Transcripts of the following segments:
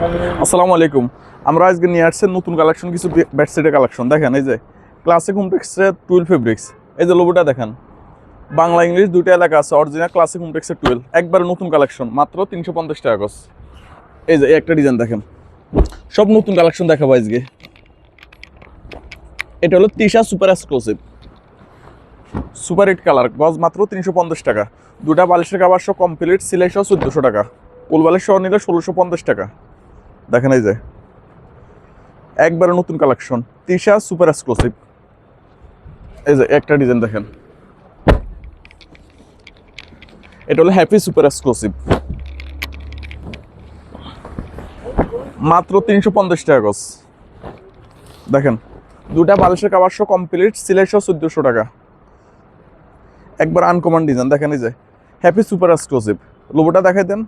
আসসালামু আলাইকুম। আমরা আজকে নিয়ে আসছি নতুন কালেকশন কিছু বেডশিটের কালেকশন দেখেন, এই যে ক্লাসিক হোমটেক্সের টুয়েলভ ফেব্রিক্স এই যে লোগোটা দেখেন। বাংলা, ইংলিশ দুটো এলাকা আছে অরিজিনাল ক্লাসিক হোমটেক্সের টুয়েলভ একবার নতুন কালেকশন মাত্র তিনশো পঞ্চাশ টাকা গজ এই যে একটা ডিজাইন দেখেন। সব নতুন কালেকশন দেখাবো আজকে। এটা হলো Tisha super exclusive super hit colour গজ মাত্র তিনশো পঞ্চাশ টাকা। দুটা বালিশের কাবার সহ কমপ্লিট সিলাই সহ চোদ্দোশো টাকা। কোল বালিশ সহ নিলে ষোলোশো পঞ্চাশ টাকা। দেখেন এই যে একবারে নতুন কালেকশন তিশা সুপার এক্সক্লুসিভ এই যে একটা ডিজাইন দেখেন। এটা হলো হ্যাপি সুপার এক্সক্লুসিভ মাত্র তিনশো পঞ্চাশ টাকা গজ। দেখেন দুটা বালিশের কাবার সহ কমপ্লিট সহ চোদ্দোশো টাকা। একবার আনকমন ডিজাইন দেখেন এই যে হ্যাপি সুপার এক্সক্লুসিভ লোবোটা দেখাই দেন।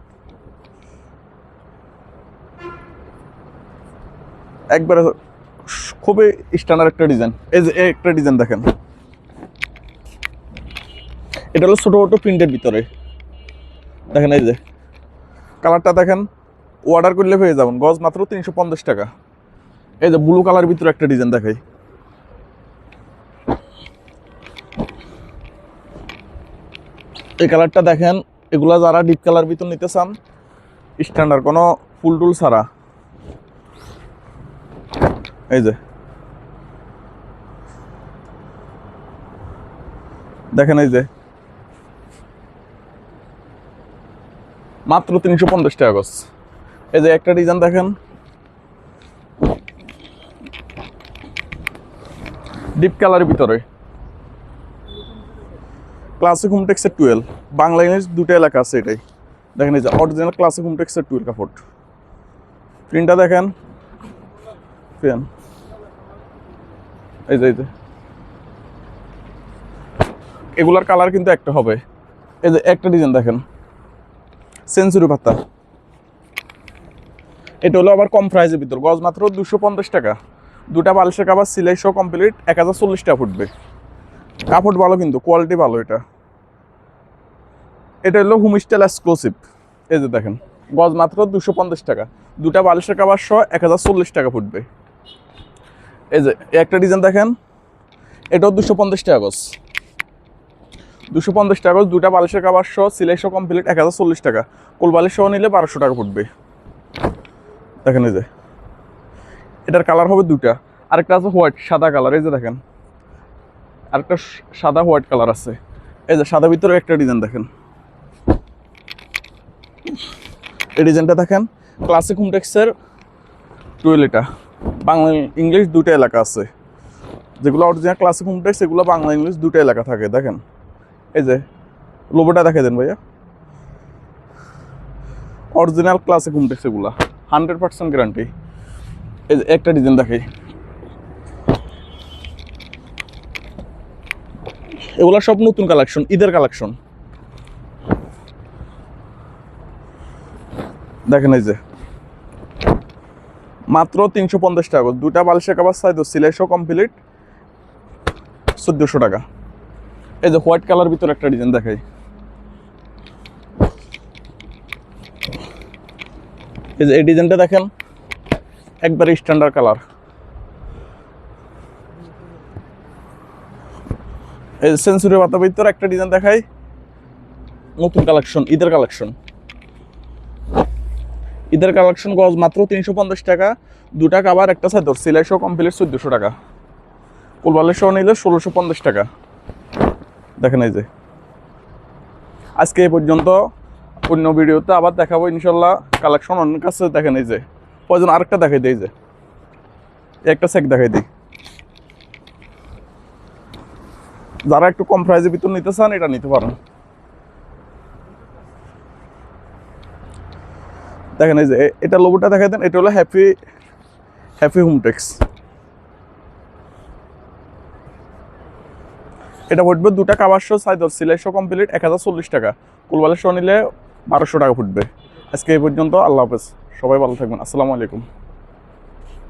একবারে খুবই স্ট্যান্ডার্ড একটা ডিজাইন এই যে একটা ডিজাইন দেখেন। এটা হলো ছোটো ছোটো প্রিন্টের ভিতরে। দেখেন এই যে কালারটা দেখেন অর্ডার করলে পেয়ে যাবেন গজ মাত্র তিনশো পঞ্চাশ টাকা। এই যে ব্লু কালার ভিতরে একটা ডিজাইন দেখাই। এই কালারটা দেখেন, এগুলা যারা ডিপ কালার ভিতর নিতে চান স্ট্যান্ডার্ড কোনো ফুল টুল ছাড়া। এই যে। দেখেন এই যে। মাত্র তিনশো পঞ্চাশ টাকা গজ এই যে একটা ডিজাইন দেখেন। ডিপ কালারের ভিতরে। ক্লাসিক হোমটেক্সের টুয়েলভ বাংলা ইংলিশ দুটো এলাকা আছে এটাই। দেখেন এই যে অরিজিনাল ক্লাসিক হোমটেক্সের টুয়েলভ কাপড়। প্রিন্টটা দেখেন। পেন এই যে এই যে। এগুলার কালার কিন্তু একটা হবে। এই যে, একটা ডিজাইন দেখেন। সেঞ্চুরি পাতা। এটা হলো আবার কম প্রাইসের ভিতর। গজ মাত্র দুশো পঞ্চাশ টাকা। দুটা বালিশের কাবার সিলাই সহ কমপ্লিট এক হাজার চল্লিশ টাকা ফুটবে। কাপড় ভালো কিন্তু কোয়ালিটি ভালো এটা। এটা হলো হোম স্টাইল এক্সক্লুসিভ এই যে দেখেন, গজ মাত্র দুশো পঞ্চাশ টাকা। দুটা বালিশের কাবার সহ এক হাজার চল্লিশ টাকা ফুটবে। এই যে একটা ডিজাইন দেখেন। এটাও দুশো পঞ্চাশ টাকা গজ। দুশো পঞ্চাশ টাকা গজ দুটা বালিশের কাবার সহ, সিলাই সহ কমপ্লিট এক হাজার চল্লিশ টাকা। কোল বালিশ সহ নিলে বারোশো টাকা ফুটবে দেখেন এই যে, এটার কালার হবে দুটা আরেকটা আছে হোয়াইট সাদা কালার এই যে দেখেন। আরেকটা সাদা হোয়াইট কালার আছে। এই যে, সাদা ভিতরে একটা ডিজাইন দেখেন। এই ডিজাইনটা দেখেন ক্লাসিক হোমটেক্সের টুয়েল এটা। বাংলা ইংলিশ দুটো এলাকা আছে। যেগুলো অরিজিনাল ক্লাসিক হোমটেক্স সেগুলো বাংলা ইংলিশ দুটো এলাকা থাকে, দেখেন। এই যে লোবোটা দেখে দেন ভাইয়া। অরিজিনাল ক্লাসিক হোমটেক্স এগুলো হান্ড্রেড পার্সেন্ট গ্যারান্টি এই যে, একটা ডিজাইন দেখাই। এগুলো সব নতুন কালেকশন ঈদের কালেকশন দেখেন এই যে মাত্র তিনশো পঞ্চাশ টাকা। দুটা বালিশের কাবার সাইজ সহ কমপ্লিট চোদ্দোশো টাকা। এই যে হোয়াইট কালার ভিতরে একটা ডিজাইন দেখাই। এই যে এই ডিজাইনটা দেখেন, একবারে স্ট্যান্ডার্ড কালার এই সেন্সুরি পাতা ভিতরে একটা ডিজাইন দেখাই। নতুন কালেকশন ঈদের কালেকশন ঈদের কালেকশন গজ মাত্র তিনশো পঞ্চাশ টাকা, দুটা কাবার একটা চাদর, সিলাই সহ কমপ্লিট চোদ্দোশো টাকা। কুলবালের সহ নিলে ষোলোশো পঞ্চাশ টাকা। দেখেন এই যে। আজকে এই পর্যন্ত অন্য ভিডিওতে আবার দেখাবো ইনশাল্লাহ কালেকশন অন্য কাছে দেখেন এই যে। প্রয়োজন আরেকটা দেখাই দিই যে। একটা সেক দেখাই দিই। যারা একটু কম প্রাইজের ভিতর নিতে চান, এটা নিতে পারেন। দেখেন এই যে এটা লোবোটা দেখাই দেন, এটা হলো হ্যাপি হ্যাপি হোমটেক্স এটা ফুটবে দুটা কাবার শো সাইদর সিলাই শো কমপ্লিট এক হাজার চল্লিশ টাকা। কুলবালের শো নিলে বারোশো টাকা ফুটবে। আজকে এই পর্যন্ত, আল্লাহ হাফেজ। সবাই ভালো থাকবেন। আসসালামু আলাইকুম।